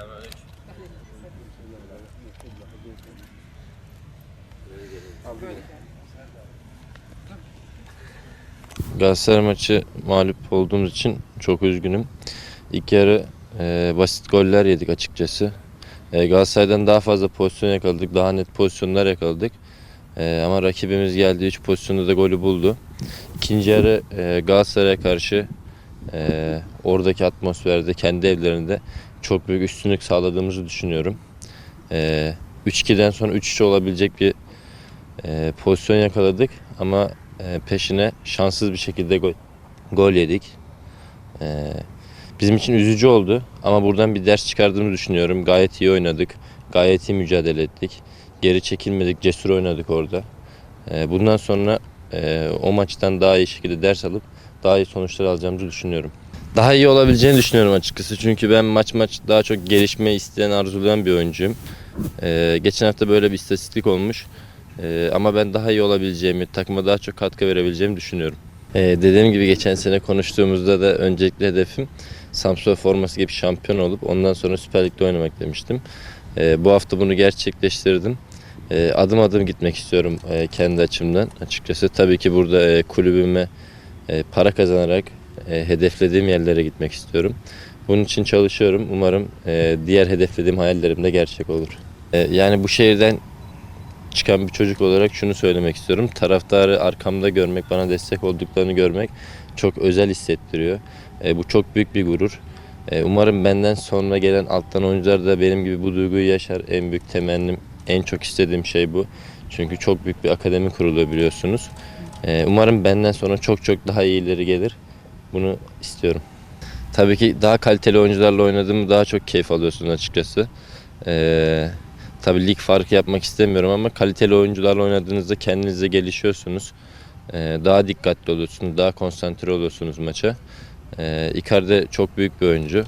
Selamünaleyküm. Galatasaray maçı mağlup olduğumuz için çok üzgünüm. İlk yarı e, basit goller yedik açıkçası. E, Galatasaray'dan daha fazla pozisyon yakaladık, daha net pozisyonlar yakaladık. E, ama rakibimiz geldi 3 pozisyonda da golü buldu. İkinci yarı e, Galatasaray'a karşı e, oradaki atmosferde, kendi evlerinde çok büyük üstünlük sağladığımızı düşünüyorum. E, 3-2'den sonra 3-3 olabilecek bir e, pozisyon yakaladık ama e, peşine şanssız bir şekilde gol, gol yedik. E, bizim için üzücü oldu ama buradan bir ders çıkardığımı düşünüyorum. Gayet iyi oynadık, gayet iyi mücadele ettik. Geri çekilmedik, cesur oynadık orada. E, bundan sonra e, o maçtan daha iyi şekilde ders alıp daha iyi sonuçlar alacağımızı düşünüyorum. Daha iyi olabileceğini düşünüyorum açıkçası. Çünkü ben maç maç daha çok gelişmeyi isteyen, arzulayan bir oyuncuyum. E, geçen hafta böyle bir istatistik olmuş. Ee, ama ben daha iyi olabileceğimi, takıma daha çok katkı verebileceğimi düşünüyorum. Ee, dediğim gibi geçen sene konuştuğumuzda da öncelikli hedefim Samsun forması gibi şampiyon olup ondan sonra Süper Lig'de oynamak demiştim. Ee, bu hafta bunu gerçekleştirdim. Ee, adım adım gitmek istiyorum e, kendi açımdan açıkçası. Tabii ki burada e, kulübüme para kazanarak e, hedeflediğim yerlere gitmek istiyorum. Bunun için çalışıyorum. Umarım e, diğer hedeflediğim hayallerim de gerçek olur. E, yani bu şehirden çıkan bir çocuk olarak şunu söylemek istiyorum. Taraftarı arkamda görmek, bana destek olduklarını görmek çok özel hissettiriyor. E, bu çok büyük bir gurur. E, umarım benden sonra gelen alttan oyuncular da benim gibi bu duyguyu yaşar. En büyük temennim, en çok istediğim şey bu. Çünkü çok büyük bir akademi kuruluyor biliyorsunuz. E, umarım benden sonra çok çok daha iyileri gelir. Bunu istiyorum. Tabii ki daha kaliteli oyuncularla oynadığımı daha çok keyif alıyorsunuz açıkçası. Eee Tabii lig farkı yapmak istemiyorum ama kaliteli oyuncularla oynadığınızda kendinize gelişiyorsunuz. Ee, daha dikkatli oluyorsunuz, daha konsantre oluyorsunuz maça. Ee, Icardi çok büyük bir oyuncu.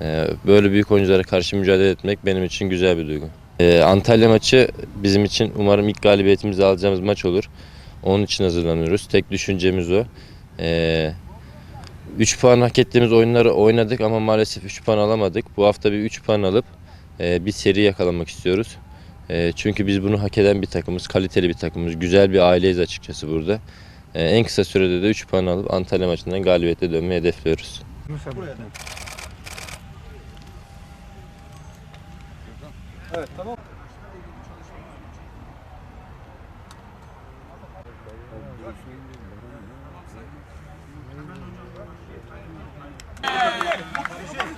Ee, böyle büyük oyunculara karşı mücadele etmek benim için güzel bir duygu. Ee, Antalya maçı bizim için umarım ilk galibiyetimizi alacağımız maç olur. Onun için hazırlanıyoruz. Tek düşüncemiz o. Ee, 3 puan hak ettiğimiz oyunları oynadık ama maalesef 3 puan alamadık. Bu hafta bir 3 puan alıp e, bir seri yakalamak istiyoruz. E, çünkü biz bunu hak eden bir takımız, kaliteli bir takımız, güzel bir aileyiz açıkçası burada. E, en kısa sürede de 3 puan alıp Antalya maçından galibiyete dönmeyi hedefliyoruz. Evet tamam.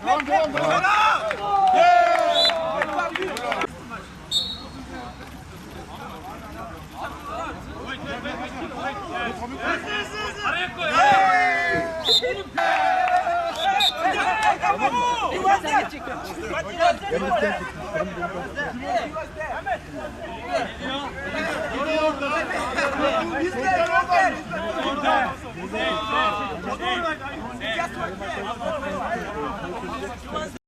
Tamam tamam tamam. Araya koy. Hemen. Gidiyor. Gidiyor. Gidiyor. 気持ちいい。